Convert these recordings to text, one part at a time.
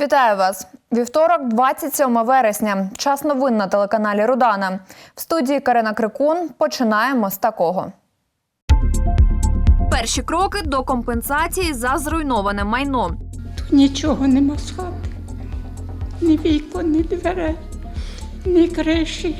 Вітаю вас! Вівторок, 27 вересня. Час новин на телеканалі Рудана. В студії Карина Крикун починаємо з такого. Перші кроки до компенсації за зруйноване майно. Тут нічого нема з хати. Ні вікон, ні дверей, ні криші.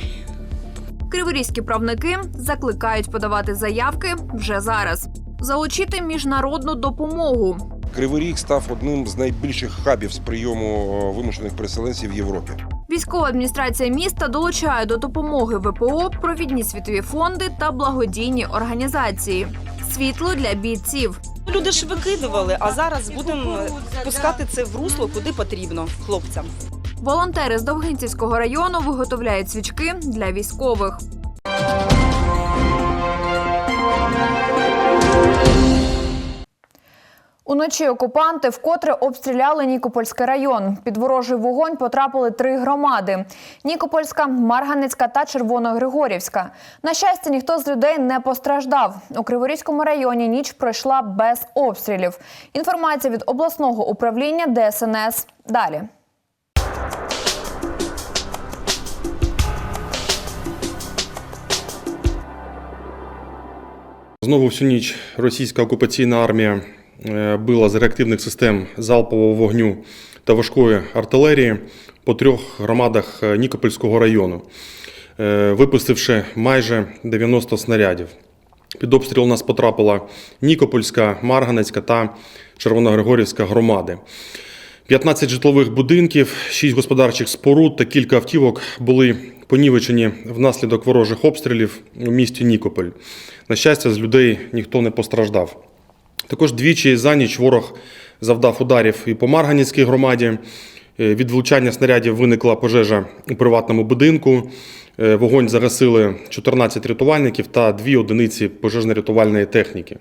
Криворізькі правники закликають подавати заявки вже зараз. Залучити міжнародну допомогу. Кривий Ріг став одним з найбільших хабів з прийому е, вимушених переселенців в Європі. Військова адміністрація міста долучає до допомоги ВПО провідні світові фонди та благодійні організації. Світло для бійців. Люди ж викидували, а зараз будемо пускати це в русло, куди потрібно хлопцям. Волонтери з Довгинцівського району виготовляють свічки для військових. Уночі окупанти вкотре обстріляли Нікопольський район. Під ворожий вогонь потрапили три громади: Нікопольська, Марганецька та Червоногригорівська. На щастя, ніхто з людей не постраждав. У Криворізькому районі ніч пройшла без обстрілів. Інформація від обласного управління ДСНС. Далі. Знову всю ніч російська окупаційна армія била з реактивних систем залпового вогню та важкої артилерії по трьох громадах е, Нікопольського району, е, випустивши майже 90 снарядів. Під обстріл у нас потрапила Нікопольська, Марганецька та Червоногригорівська громади. 15 житлових будинків, 6 господарчих споруд та кілька автівок були понівечені внаслідок ворожих обстрілів у місті Нікополь. На щастя, з людей ніхто не постраждав. Також двічі за ніч ворог завдав ударів і по Марганівській громаді. Е, Від влучання снарядів виникла пожежа у приватному будинку. Е, Вогонь загасили 14 рятувальників та дві одиниці пожежно-рятувальної техніки.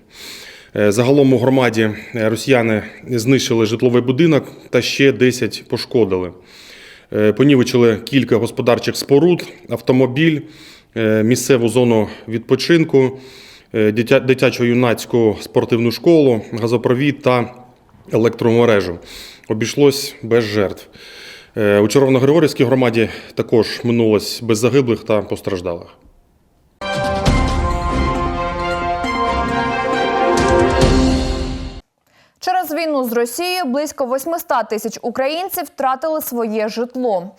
Е, Загалом у громаді росіяни знищили житловий будинок та ще 10 пошкодили. Понівечили кілька господарчих споруд, автомобіль, місцеву зону відпочинку, дитячо-юнацьку спортивну школу, газопровід та електромережу. Обійшлось без жертв. Е, У Червоногригорівській громаді також минулось без загиблих та постраждалих. Через війну з Росією близько 800 тисяч українців втратили своє житло.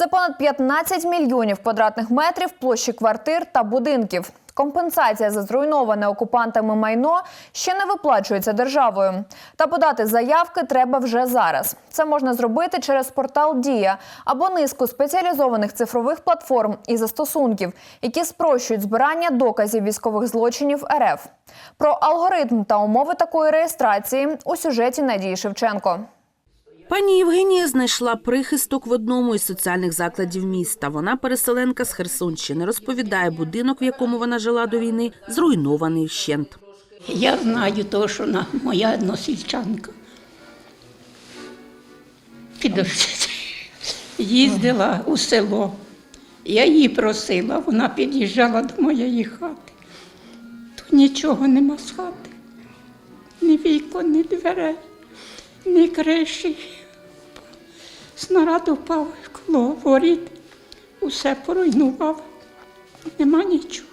Це понад 15 мільйонів квадратних метрів площі квартир та будинків. Компенсація за зруйноване окупантами майно ще не виплачується державою. Та подати заявки треба вже зараз. Це можна зробити через портал Дія або низку спеціалізованих цифрових платформ і застосунків, які спрощують збирання доказів військових злочинів РФ. Про алгоритм та умови такої реєстрації у сюжеті Надії Шевченко. Пані Євгенія знайшла прихисток в одному із соціальних закладів міста. Вона переселенка з Херсонщини. Розповідає, будинок, в якому вона жила до війни, зруйнований вщент. Я знаю то, що вона моя односельчанка. Підождіть. Їздила у село. Я її просила, вона під'їжджала до моєї хати. Тут нічого нема з хати. Ні вікон, ні дверей, ні криші. Снаряд упав коло воріт, усе поруйнував. Нема нічого.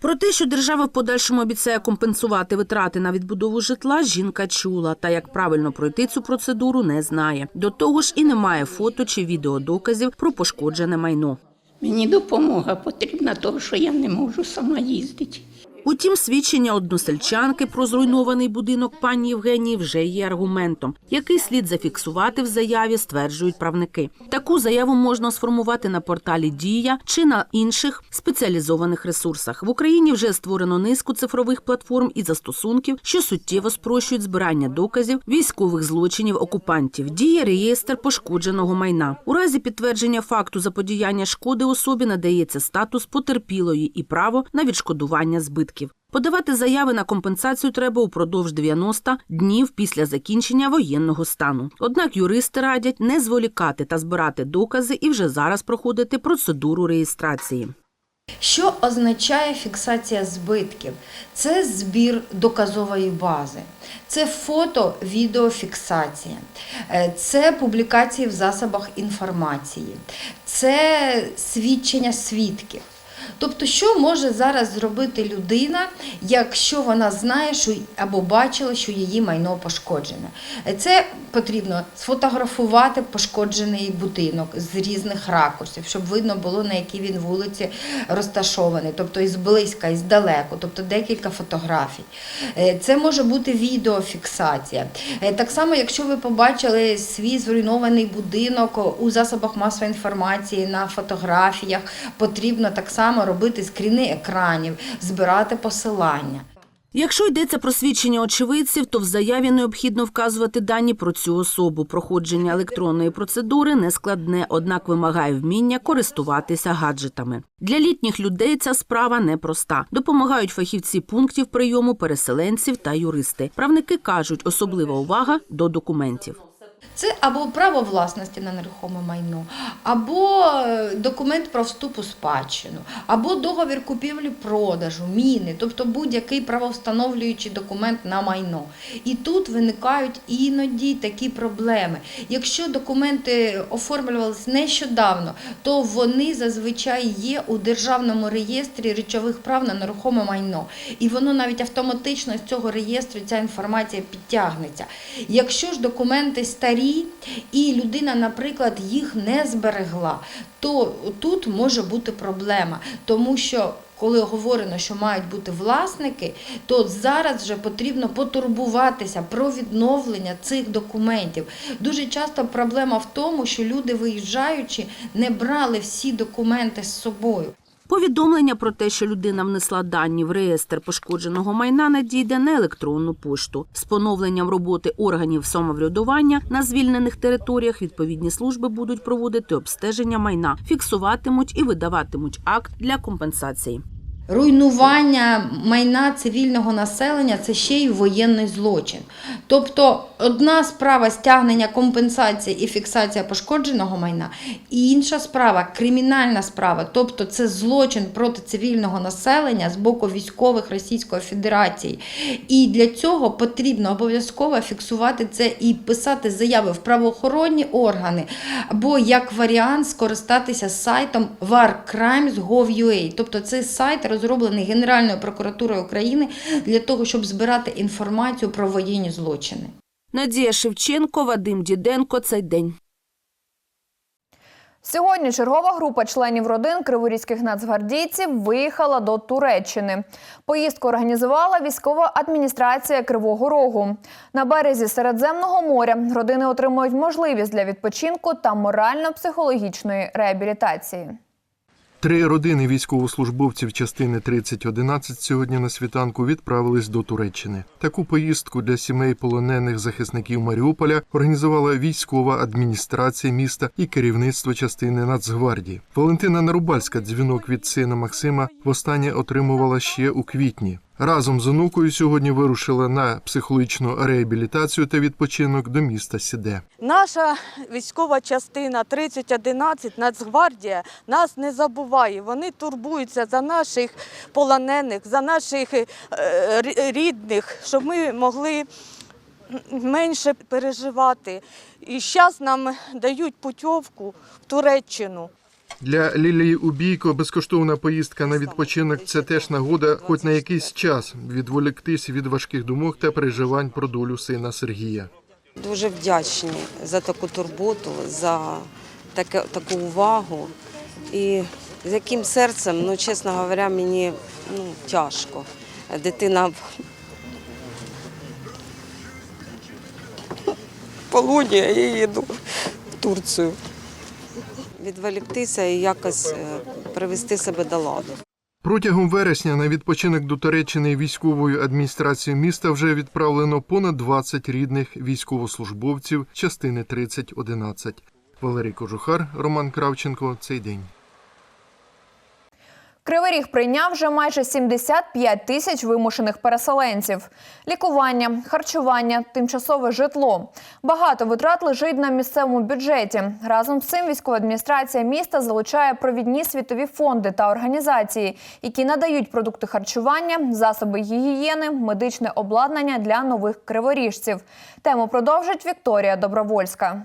Про те, що держава в подальшому обіцяє компенсувати витрати на відбудову житла, жінка чула, та як правильно пройти цю процедуру, не знає. До того ж, і немає фото чи відеодоказів про пошкоджене майно. Мені допомога потрібна, тому що я не можу сама їздити. Утім, свідчення односельчанки про зруйнований будинок пані Євгенії вже є аргументом, який слід зафіксувати в заяві, стверджують правники. Таку заяву можна сформувати на порталі Дія чи на інших спеціалізованих ресурсах. В Україні вже створено низку цифрових платформ і застосунків, що суттєво спрощують збирання доказів військових злочинів окупантів. Діє реєстр пошкодженого майна. У разі підтвердження факту заподіяння шкоди особі надається статус потерпілої і право на відшкодування збитків. Подавати заяви на компенсацію треба упродовж 90 днів після закінчення воєнного стану. Однак юристи радять не зволікати та збирати докази і вже зараз проходити процедуру реєстрації. Що означає фіксація збитків? Це збір доказової бази, це фото-відеофіксація, е, це публікації в засобах інформації, це свідчення свідків. Тобто, що може зараз зробити людина, якщо вона знає, що або бачила, що її майно пошкоджене? Це потрібно сфотографувати пошкоджений будинок з різних ракурсів, щоб видно було, на якій він вулиці розташований, тобто із близька, із далеко, тобто декілька фотографій. Е, Це може бути відеофіксація. Е, Так само, якщо ви побачили свій зруйнований будинок у засобах масової інформації на фотографіях, потрібно так само робити скріни екранів, збирати посилання. Якщо йдеться про свідчення очевидців, то в заяві необхідно вказувати дані про цю особу. Проходження електронної процедури не складне, однак вимагає вміння користуватися гаджетами. Для літніх людей ця справа непроста. Допомагають фахівці пунктів прийому переселенців та юристи. Правники кажуть, особлива увага до документів. Це або право власності на нерухоме майно, або е, документ про вступ у спадщину, або договір купівлі-продажу, міни, тобто будь-який правовстановлюючий документ на майно. І тут виникають іноді такі проблеми. Якщо документи оформлювалися нещодавно, то вони зазвичай є у державному реєстрі речових прав на нерухоме майно. І воно навіть автоматично з цього реєстру ця інформація підтягнеться. Якщо ж документи старі і людина, наприклад, їх не зберегла, то тут може бути проблема, тому що. Коли говорено, що мають бути власники, то зараз вже потрібно потурбуватися про відновлення цих документів. Дуже часто проблема в тому, що люди, виїжджаючи, не брали всі документи з собою. Повідомлення про те, що людина внесла дані в реєстр пошкодженого майна, надійде на електронну пошту. З поновленням роботи органів самоврядування на звільнених територіях відповідні служби будуть проводити обстеження майна, фіксуватимуть і видаватимуть акт для компенсації. Руйнування майна цивільного населення це ще й воєнний злочин. Тобто одна справа стягнення компенсації і фіксація пошкодженого майна, і інша справа кримінальна справа, тобто це злочин проти цивільного населення з боку військових Російської Федерації. І для цього потрібно обов'язково фіксувати це і писати заяви в правоохоронні органи, або як варіант скористатися сайтом warcrimes.gov.ua. Тобто цей сайт розроблений Генеральною прокуратурою України для того, щоб збирати інформацію про воєнні злочини. Надія Шевченко, Вадим Діденко. Цей день. Сьогодні чергова група членів родин криворізьких нацгвардійців виїхала до Туреччини. Поїздку організувала військова адміністрація Кривого Рогу. На березі Середземного моря родини отримують можливість для відпочинку та морально-психологічної реабілітації. Три родини військовослужбовців частини 3011 сьогодні на світанку відправились до Туреччини. Таку поїздку для сімей полонених захисників Маріуполя організувала військова адміністрація міста і керівництво частини Нацгвардії. Валентина Нарубальська дзвінок від сина Максима востаннє отримувала ще у квітні. Разом з онукою сьогодні вирушила на психологічну реабілітацію та відпочинок до міста Сіде. Наша військова частина 3011 Нацгвардія нас не забуває. Вони турбуються за наших полонених, за наших е, рідних, щоб ми могли менше переживати. І зараз нам дають путівку в Туреччину. Для Лілії Убійко безкоштовна поїздка на відпочинок це теж нагода, хоч на якийсь час відволіктись від важких думок та переживань про долю сина Сергія. Дуже вдячні за таку турботу, за таке, таку увагу. І з яким серцем, ну, чесно говоря, мені ну, тяжко. Дитина в полоні, я їду в Турцію. Відволіктися і якось е, привести себе до ладу. Протягом вересня на відпочинок до Туреччини військовою адміністрацією міста вже відправлено понад 20 рідних військовослужбовців частини 3011. Валерій Кожухар, Роман Кравченко. Цей день. Кривий Ріг прийняв вже майже 75 тисяч вимушених переселенців. Лікування, харчування, тимчасове житло. Багато витрат лежить на місцевому бюджеті. Разом з цим військова адміністрація міста залучає провідні світові фонди та організації, які надають продукти харчування, засоби гігієни, медичне обладнання для нових криворіжців. Тему продовжить Вікторія Добровольська.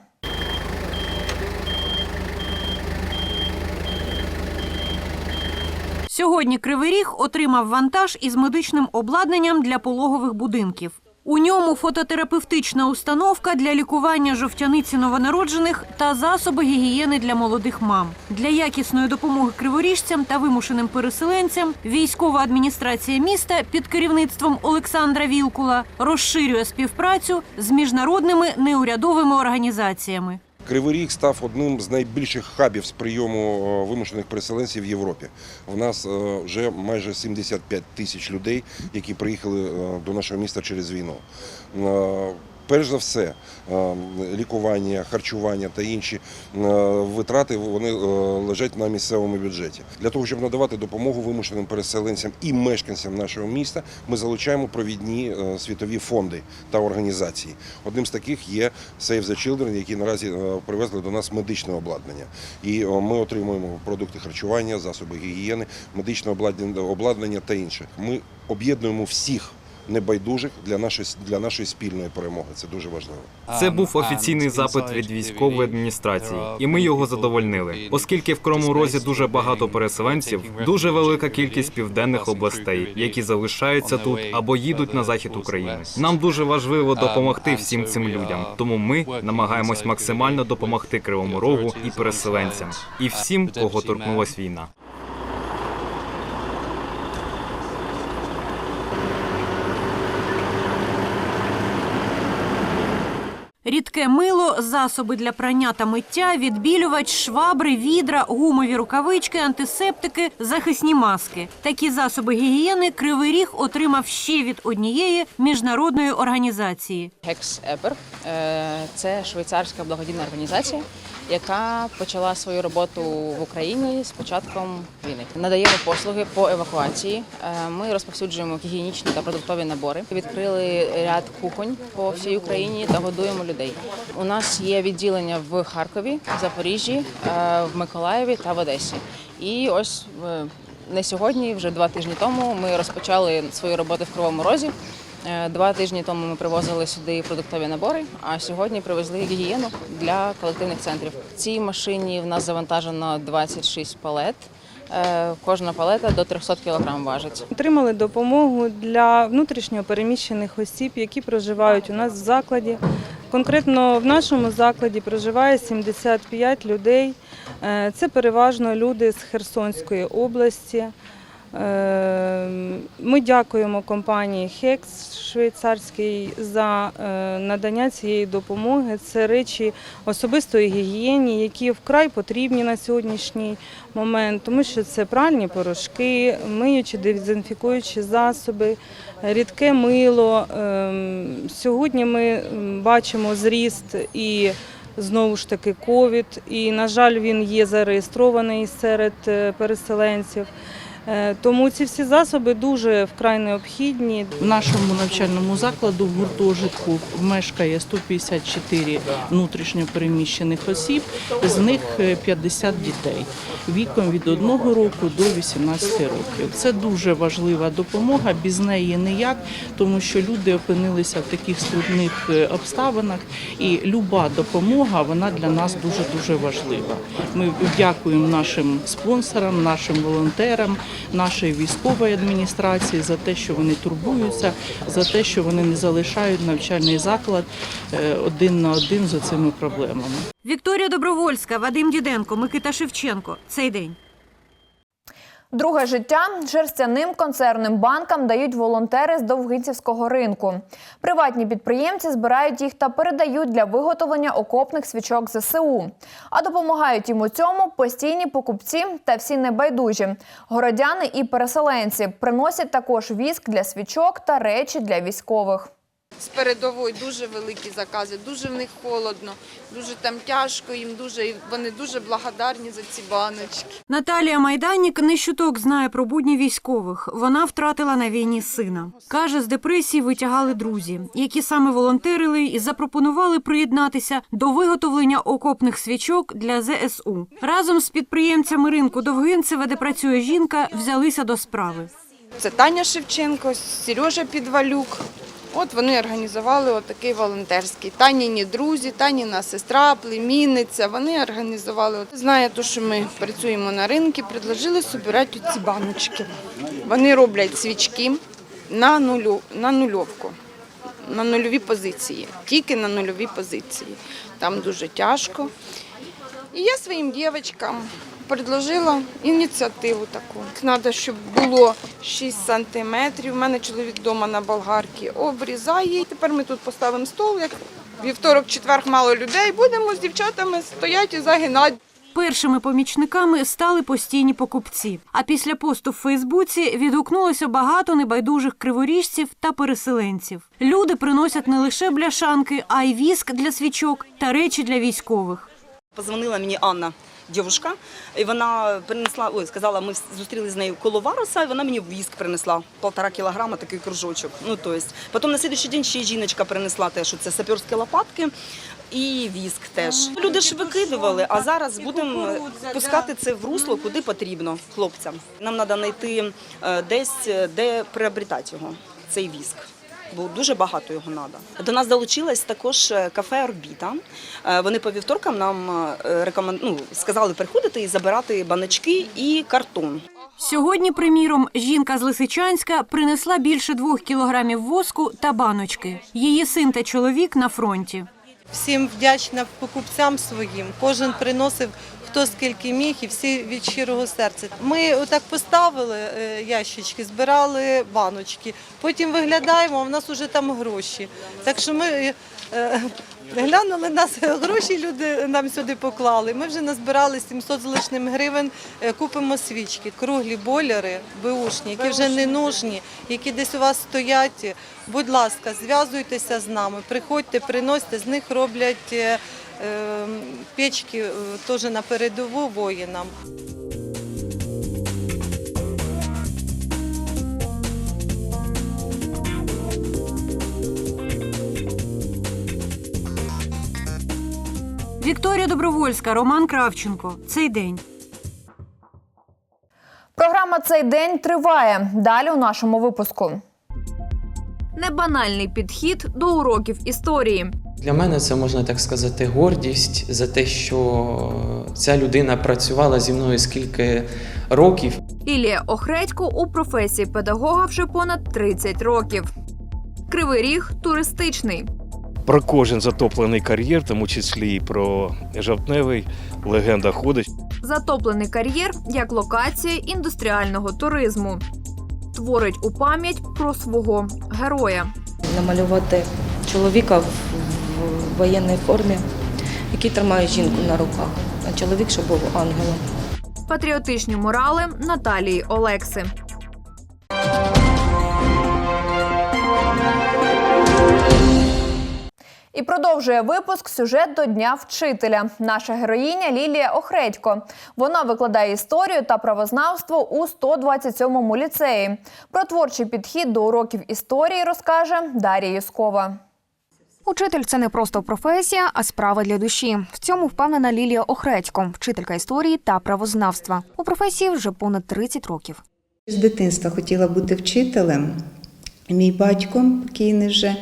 Сьогодні Кривий Ріг отримав вантаж із медичним обладнанням для пологових будинків. У ньому фототерапевтична установка для лікування жовтяниці новонароджених та засоби гігієни для молодих мам. Для якісної допомоги криворіжцям та вимушеним переселенцям військова адміністрація міста під керівництвом Олександра Вілкула розширює співпрацю з міжнародними неурядовими організаціями. Кривий Ріг став одним з найбільших хабів з прийому е, вимушених переселенців в Європі. У нас е, вже майже 75 тисяч людей, які приїхали е, до нашого міста через війну. Перш за все, е, лікування, харчування та інші е, витрати вони е, лежать на місцевому бюджеті. Для того, щоб надавати допомогу вимушеним переселенцям і мешканцям нашого міста, ми залучаємо провідні світові фонди та організації. Одним з таких є Save the Children, які наразі привезли до нас медичне обладнання. І ми отримуємо продукти харчування, засоби гігієни, медичне обладнання та інше. Ми об'єднуємо всіх. Небайдужих для нашої для нашої спільної перемоги це дуже важливо. Це був офіційний запит від військової адміністрації, і ми його задовольнили, оскільки в Кривому Розі дуже багато переселенців, дуже велика кількість південних областей, які залишаються тут або їдуть на захід України. Нам дуже важливо допомогти всім цим людям, тому ми намагаємось максимально допомогти Кривому Рогу і переселенцям, і всім, кого торкнулась війна. Рідке мило, засоби для прання та миття, відбілювач, швабри, відра, гумові рукавички, антисептики, захисні маски. Такі засоби гігієни Кривий Ріг отримав ще від однієї міжнародної організації. Хекс Епер це швейцарська благодійна організація, яка почала свою роботу в Україні з початком війни. Надаємо послуги по евакуації. Е, Ми розповсюджуємо гігієнічні та продуктові набори. Відкрили ряд кухонь по всій Україні та годуємо людей. У нас є відділення в Харкові, Запоріжжі, е, в Миколаєві та в Одесі. І ось не сьогодні, вже два тижні тому, ми розпочали свою роботу в Кривому Розі. Е, Два тижні тому ми привозили сюди продуктові набори, а сьогодні привезли гігієну для колективних центрів. В цій машині в нас завантажено 26 палет. Е, Кожна палета до 300 кг важить. Отримали допомогу для внутрішньо переміщених осіб, які проживають у нас в закладі. Конкретно в нашому закладі проживає 75 людей. Е, Це переважно люди з Херсонської області. Е, Ми дякуємо компанії Хекс швейцарській за е, надання цієї допомоги. Це речі особистої гігієни, які вкрай потрібні на сьогоднішній момент, тому що це пральні порошки, миючі дезінфікуючі засоби, рідке мило. Ем, Сьогодні ми бачимо зріст і знову ж таки ковід, і, на жаль, він є зареєстрований серед е, переселенців. Е, Тому ці всі засоби дуже вкрай необхідні. В нашому навчальному закладу в гуртожитку мешкає 154 внутрішньо переміщених осіб, з них е, 50 дітей віком від 1 року до 18 років. Це дуже важлива допомога, без неї ніяк, тому що люди опинилися в таких скрутних е, обставинах, і люба допомога вона для нас дуже дуже важлива. Ми дякуємо нашим спонсорам, нашим волонтерам, нашій військової адміністрації за те, що вони турбуються, за те, що вони не залишають навчальний заклад е, один на один з цими проблемами. Вікторія Добровольська, Вадим Діденко, Микита Шевченко. Цей день. Друге життя жерстяним концерним банкам дають волонтери з Довгинцівського ринку. Приватні підприємці збирають їх та передають для виготовлення окопних свічок ЗСУ. А допомагають їм у цьому постійні покупці та всі небайдужі. Городяни і переселенці приносять також віск для свічок та речі для військових. З передової дуже великі закази, дуже в них холодно, дуже там тяжко їм, дуже і вони дуже благодарні за ці баночки. Наталія Майданік не щуток знає про будні військових. Вона втратила на війні сина. Каже, з депресії витягали друзі, які саме волонтерили і запропонували приєднатися до виготовлення окопних свічок для ЗСУ. Разом з підприємцями ринку Довгинцеве, де працює жінка, взялися до справи. Це Таня Шевченко, Сережа Підвалюк. От вони організували отакий волонтерський. Таніні друзі, Таніна сестра, племінниця. Вони організували. Знає, то, що ми працюємо на ринку, предложили збирати ці баночки. Вони роблять свічки на, нулю, на нульовку, на нульові позиції, тільки на нульові позиції. Там дуже тяжко. І я своїм дівчаткам предложила ініціативу таку. Треба, щоб було 6 сантиметрів. У мене чоловік вдома на болгарці обрізає. Тепер ми тут поставимо стол, як вівторок, четверг мало людей. Будемо з дівчатами стояти і загинати. Першими помічниками стали постійні покупці. А після посту в Фейсбуці відгукнулося багато небайдужих криворіжців та переселенців. Люди приносять не лише бляшанки, а й віск для свічок та речі для військових. Позвонила мені Анна, дівчинка, і вона принесла, ой, сказала, ми зустрілися з нею коло Варуса, і вона мені віск принесла, півтора кілограма, такий кружочок. Ну, то есть. Потім на слідчий день ще жіночка принесла те, що це саперські лопатки і віск теж. Люди ж викидували, а зараз будемо пускати це в русло, куди потрібно хлопцям. Нам треба знайти е, десь, е, де приобретати його, цей віск бо дуже багато його треба. До нас долучилось також е, кафе Орбіта. Е, Вони по вівторкам нам е, рекомен... ну, сказали приходити і забирати баночки і картон. Сьогодні, приміром, жінка з Лисичанська принесла більше двох кілограмів воску та баночки. Її син та чоловік на фронті. Всім вдячна покупцям своїм. Кожен приносив хто скільки міг, і всі від щирого серця. Ми отак поставили е, ящички, збирали баночки. Потім виглядаємо, а в нас вже там гроші. Так що ми е, е, глянули нас гроші, люди нам сюди поклали. Ми вже назбирали 700 з лишним гривень. Купимо свічки, круглі бойлери, беушні, які вже не нужні, які десь у вас стоять. Будь ласка, зв'язуйтеся з нами, приходьте, приносьте, з них роблять печки е, теж на передову воїнам. Вікторія Добровольська, Роман Кравченко. Цей день. Програма цей день триває. Далі у нашому випуску. Небанальний підхід до уроків історії. Для мене це можна так сказати гордість за те, що ця людина працювала зі мною скільки років. Ілія Охредько у професії педагога вже понад 30 років. Кривий ріг туристичний. Про кожен затоплений кар'єр, тому числі і про жовтневий, легенда ходить. Затоплений кар'єр як локація індустріального туризму. Творить у пам'ять про свого героя. намалювати чоловіка в, в воєнній формі, який тримає жінку на руках, а чоловік, щоб був ангелом. Патріотичні морали Наталії Олекси. І продовжує випуск сюжет до Дня вчителя. Наша героїня Лілія Охредько. Вона викладає історію та правознавство у 127-му ліцеї. Про творчий підхід до уроків історії розкаже Дар'я Юскова. Учитель це не просто професія, а справа для душі. В цьому впевнена Лілія Охредько, вчителька історії та правознавства. У професії вже понад 30 років. З дитинства хотіла бути вчителем. Мій батько, покійний вже,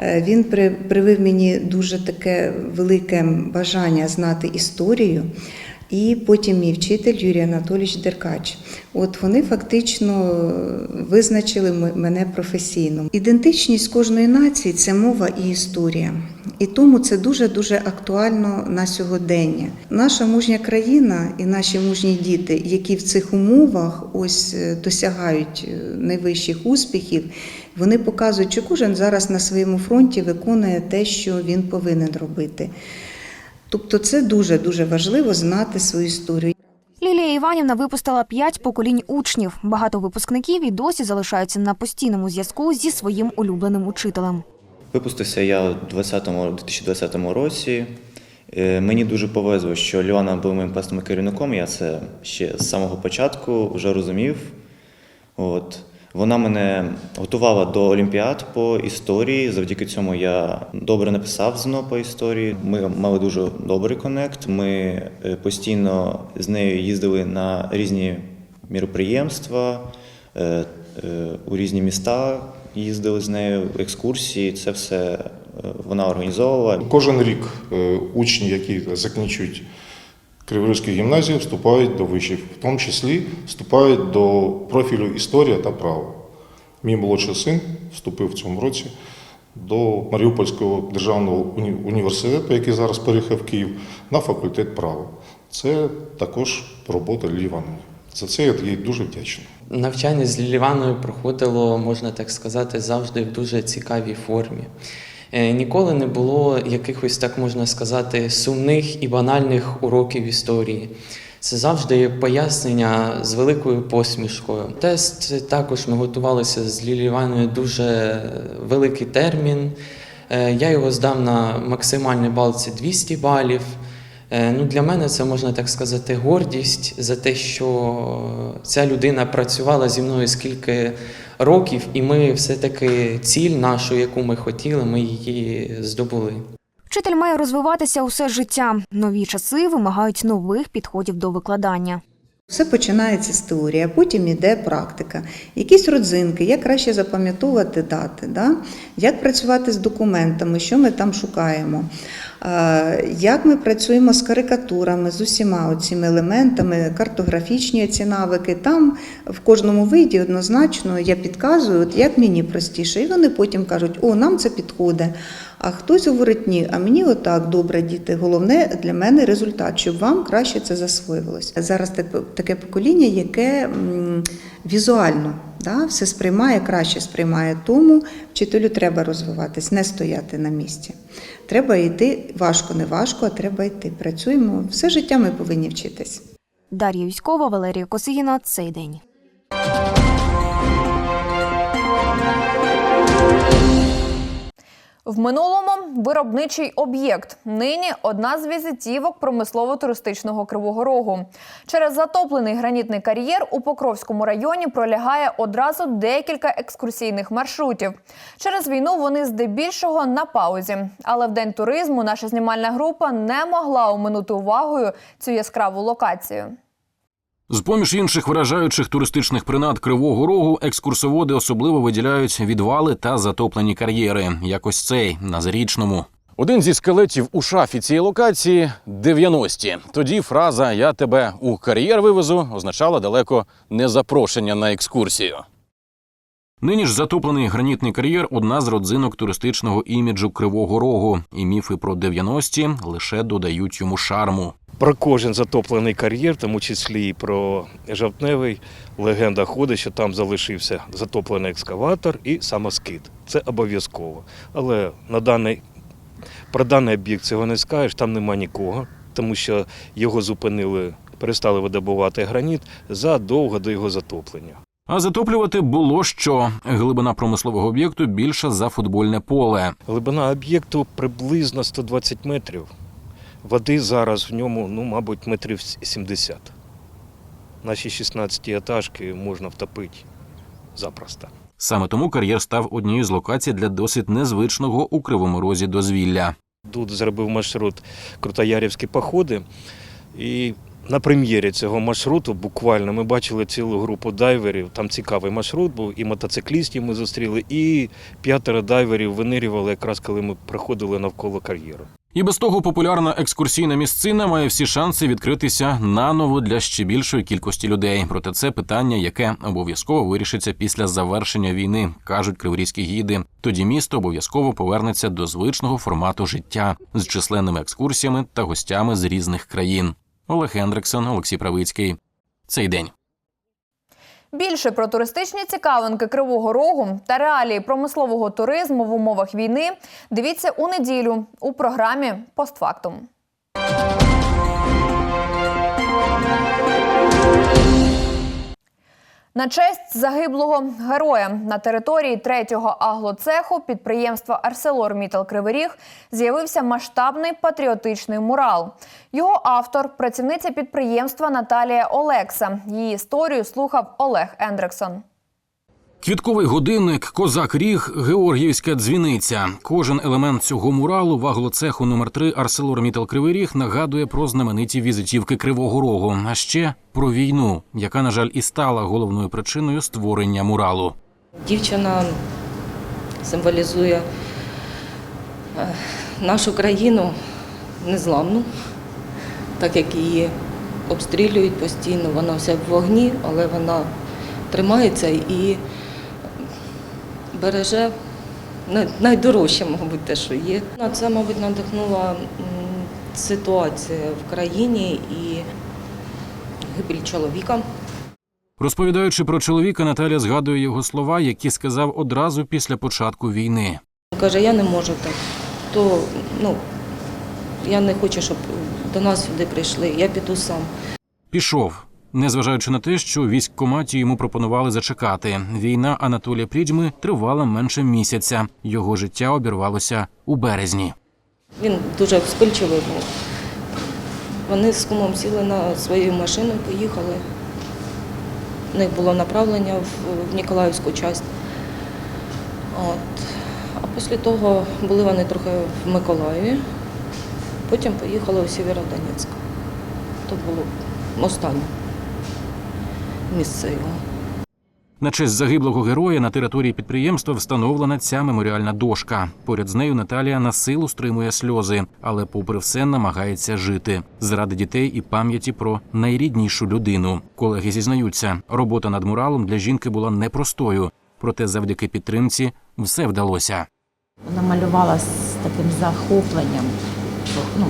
е, він при- привив мені дуже таке велике бажання знати історію. І потім мій вчитель Юрій Анатолійович Деркач. От вони фактично е, визначили мене професійно. Ідентичність кожної нації це мова і історія. І тому це дуже-дуже актуально на сьогодення. Наша мужня країна і наші мужні діти, які в цих умовах ось е, досягають е, найвищих успіхів, вони показують, що кожен зараз на своєму фронті виконує те, що він повинен робити. Тобто це дуже дуже важливо знати свою історію. Лілія Іванівна випустила п'ять поколінь учнів. Багато випускників і досі залишаються на постійному зв'язку зі своїм улюбленим учителем. Випустився я у 20 2020 році. Е, Мені дуже повезло, що Льона була моїм класним керівником. Я це ще з самого початку вже розумів. От. Вона мене готувала до олімпіад по історії. Завдяки цьому я добре написав ЗНО по історії. Ми мали дуже добрий конект. Ми е, постійно з нею їздили на різні міроприємства, е, е, у різні міста їздили з нею, екскурсії. Це все вона організовувала. Кожен рік учні, які закінчують Криворізьку гімназію, вступають до вишів, в тому числі вступають до профілю історія та право. Мій молодший син вступив в цьому році до Маріупольського державного уні- університету, який зараз переїхав в Київ, на факультет права. Це також робота Івановни. За це я їй дуже вдячний. Навчання з Ліліваною проходило, можна так сказати, завжди в дуже цікавій формі. Е, Ніколи не було якихось, так можна сказати, сумних і банальних уроків історії. Це завжди пояснення з великою посмішкою. Тест також ми готувалися з Лілією Івановною дуже великий термін. Е, Я його здав на максимальний бал це 200 балів. Е, Ну, для мене це можна так сказати гордість за те, що ця людина працювала зі мною скільки років, і ми все-таки ціль нашу, яку ми хотіли, ми її здобули. Вчитель має розвиватися усе життя. Нові часи вимагають нових підходів до викладання. Все починається з теорії, а потім іде практика. Якісь родзинки, як краще запам'ятовувати дати, да? як працювати з документами, що ми там шукаємо, як ми працюємо з карикатурами, з усіма цими елементами, картографічні ці навики. Там в кожному виді однозначно я підказую, от як мені простіше. І вони потім кажуть, о, нам це підходить. А хтось говорить, ні, а мені отак добре, діти. Головне для мене результат, щоб вам краще це засвоювалося. Зараз таке покоління, яке візуально да, все сприймає, краще сприймає. Тому вчителю треба розвиватись, не стояти на місці. Треба йти важко, не важко, а треба йти. Працюємо. Все життя ми повинні вчитись. Дар'я Військова, Валерія Косигіна. Цей день. В минулому виробничий об'єкт. Нині одна з візитівок промислово-туристичного Кривого Рогу. Через затоплений гранітний кар'єр у Покровському районі пролягає одразу декілька екскурсійних маршрутів. Через війну вони здебільшого на паузі. Але в день туризму наша знімальна група не могла оминути увагою цю яскраву локацію. З-поміж інших вражаючих туристичних принад Кривого Рогу екскурсоводи особливо виділяють відвали та затоплені кар'єри, як ось цей на Зарічному. Один зі скелетів у шафі цієї локації 90-ті. Тоді фраза Я тебе у кар'єр вивезу означала далеко не запрошення на екскурсію. Нині ж затоплений гранітний кар'єр одна з родзинок туристичного іміджу Кривого Рогу, і міфи про 90-ті лише додають йому шарму. Про кожен затоплений кар'єр, в тому числі і про жовтневий, легенда ходить, що там залишився затоплений екскаватор і самоскид. Це обов'язково. Але на даний, про даний об'єкт цього не скажеш, там нема нікого, тому що його зупинили, перестали видобувати граніт задовго до його затоплення. А затоплювати було що глибина промислового об'єкту більша за футбольне поле. Глибина об'єкту приблизно 120 метрів. Води зараз в ньому, ну, мабуть, метрів 70. Наші 16 етажки можна втопити запросто. Саме тому кар'єр став однією з локацій для досить незвичного у кривому розі дозвілля. Тут зробив маршрут Крутоярівські походи. І на прем'єрі цього маршруту буквально ми бачили цілу групу дайверів. Там цікавий маршрут був, і мотоциклістів ми зустріли, і п'ятеро дайверів винирювали якраз коли ми проходили навколо кар'єру. І без того популярна екскурсійна місцина має всі шанси відкритися наново для ще більшої кількості людей. Проте це питання, яке обов'язково вирішиться після завершення війни, кажуть криворізькі гіди. Тоді місто обов'язково повернеться до звичного формату життя з численними екскурсіями та гостями з різних країн. Олег Хендриксон, Олексій Правицький. Цей день. Більше про туристичні цікавинки Кривого Рогу та реалії промислового туризму в умовах війни дивіться у неділю у програмі Постфактум. На честь загиблого героя на території третього аглоцеху підприємства Арселор Мітал Кривий з'явився масштабний патріотичний мурал. Його автор працівниця підприємства Наталія Олекса. Її історію слухав Олег Ендрексон. Квітковий годинник, козак ріг, Георгіївська дзвіниця. Кожен елемент цього муралу в аглоцеху номер 3 ArcelorMittal Кривий Ріг нагадує про знамениті візитівки Кривого Рогу, а ще про війну, яка, на жаль, і стала головною причиною створення муралу. Дівчина символізує е, нашу країну незламну, так як її обстрілюють постійно, вона вся в вогні, але вона тримається і береже найдорожче, мабуть, те, що є. На Це, мабуть, надихнула ситуація в країні і гибель чоловіка. Розповідаючи про чоловіка, Наталя згадує його слова, які сказав одразу після початку війни. Каже, я не можу так. То ну, я не хочу, щоб до нас сюди прийшли. Я піду сам. Пішов, незважаючи на те, що військкоматі йому пропонували зачекати. Війна Анатолія Прідьми тривала менше місяця. Його життя обірвалося у березні. Він дуже вспильчивий був. Вони з кумом сіли на свою машину поїхали. У них було направлення в, Ніколаївську частину. От. А після того були вони трохи в Миколаєві, потім поїхали у Сєвєродонецьк. То було останнє місце його. На честь загиблого героя на території підприємства встановлена ця меморіальна дошка. Поряд з нею Наталія на силу стримує сльози, але, попри все, намагається жити заради дітей і пам'яті про найріднішу людину. Колеги зізнаються, робота над муралом для жінки була непростою, проте завдяки підтримці все вдалося. Вона малювала з таким захопленням, ну,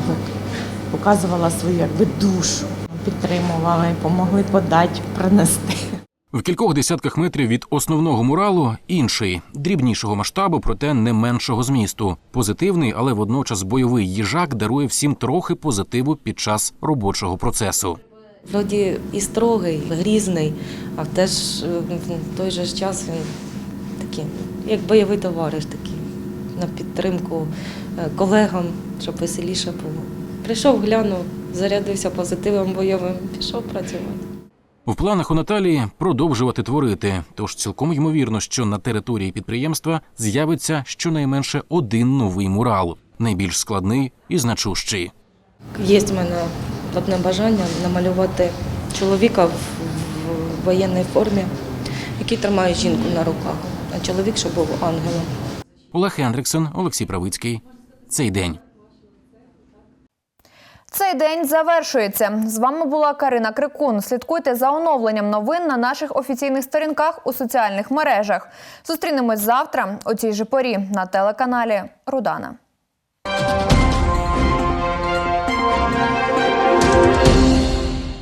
показувала свою якби душу, підтримувала і допомогли подати, принести. В кількох десятках метрів від основного муралу інший, дрібнішого масштабу, проте не меншого змісту. Позитивний, але водночас бойовий їжак дарує всім трохи позитиву під час робочого процесу. Вроді і строгий, і грізний, а теж е, в той же час він такий, як бойовий товариш, такий на підтримку е, колегам, щоб веселіше було. Прийшов, глянув, зарядився позитивом бойовим, пішов працювати. В планах у Наталії продовжувати творити. Тож цілком ймовірно, що на території підприємства з'явиться щонайменше один новий мурал, найбільш складний і значущий. Є в мене одне бажання намалювати чоловіка в, в воєнній формі, який тримає жінку на руках, а чоловік, щоб був ангелом. Олег Хендриксон, Олексій Правицький. Цей день. Цей день завершується. З вами була Карина Крикун. Слідкуйте за оновленням новин на наших офіційних сторінках у соціальних мережах. Зустрінемось завтра о цій же порі на телеканалі Рудана.